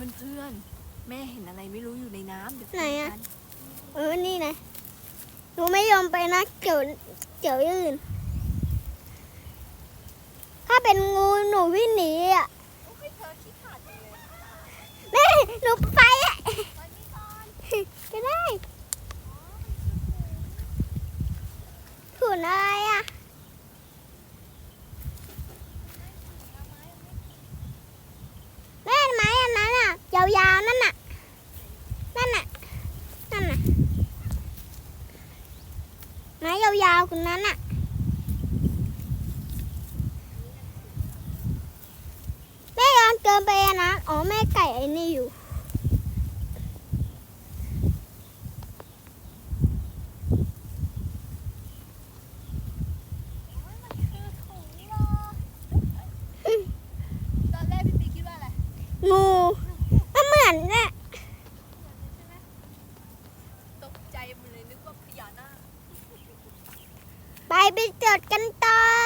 เพื่อนๆ แม่เห็นอะไรไม่รู้อยู่ในน้ำเดี๋ยวปไหนอะ กันเออ นี่นะหนูไม่ยอมไปนะเกี่ยวเกี่ยวยื่น ถ้าเป็นงูหนูวิ่งหนีอะโอ้ยเธอขี้ขาดจังเลยแม่หนูไปอะไปนี่ก่อนก็ได้ถุนอะไรอะ แม่ไม้อันนั้นอะ ยาวๆนั่นน่ะ นั่นน่ะ นั่นน่ะ ไม้ ยาวๆคนนั้นน่ะแม่ยอนเกินไปอะนะอ๋อแม่ไก่ไอ้นี่อยู่มันคือถุงรอตอนแรกพี่ปีคิดว่าอะไรงูมันเหมือนน่ะใช่ไหมตกใจหมันเลยนึกว่าพญานาคไป ไปจดกันต่อ